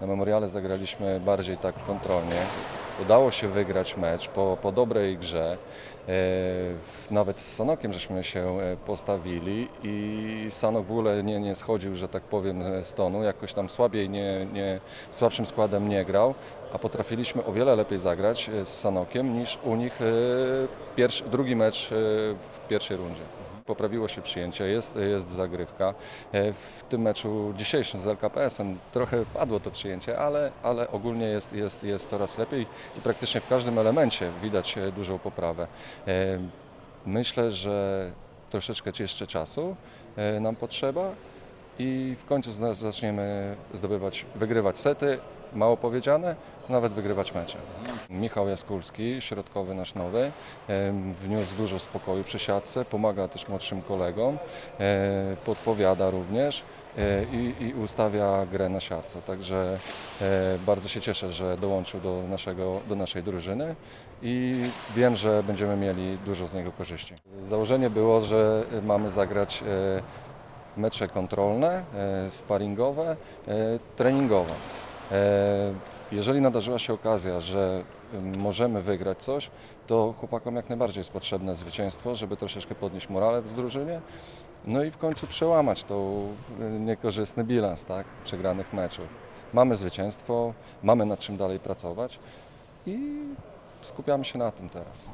Na memoriale zagraliśmy bardziej tak kontrolnie. Udało się wygrać mecz po, po dobrej grze. E, Nawet z Sanokiem żeśmy się e, postawili i Sanok w ogóle nie, nie schodził, że tak powiem, z tonu. Jakoś tam słabiej, nie, nie, słabszym składem nie grał, a potrafiliśmy o wiele lepiej zagrać e, z Sanokiem niż u nich pierwszy, drugi mecz w pierwszej rundzie. Poprawiło się przyjęcie, jest, jest zagrywka. W tym meczu dzisiejszym z LKPS-em trochę padło to przyjęcie, ale, ale ogólnie jest, jest, jest coraz lepiej i praktycznie w każdym elemencie widać e, dużą poprawę. E, Myślę, że troszeczkę jeszcze czasu e, nam potrzeba i w końcu zaczniemy zdobywać, wygrywać sety, mało powiedziane, nawet wygrywać mecze. Michał Jaskulski, środkowy nasz nowy, wniósł dużo spokoju przy siatce, pomaga też młodszym kolegom, podpowiada również e, i, i ustawia grę na siatce. Także e, bardzo się cieszę, że dołączył do, naszego, do naszej drużyny i wiem, że będziemy mieli dużo z niego korzyści. Założenie było, że mamy zagrać e, mecze kontrolne, e, sparingowe, e, treningowe. E, Jeżeli nadarzyła się okazja, że możemy wygrać coś, to chłopakom jak najbardziej jest potrzebne zwycięstwo, żeby troszeczkę podnieść morale w drużynie, no i w końcu przełamać tą niekorzystny bilans tak, przegranych meczów. Mamy zwycięstwo, mamy nad czym dalej pracować i skupiamy się na tym teraz.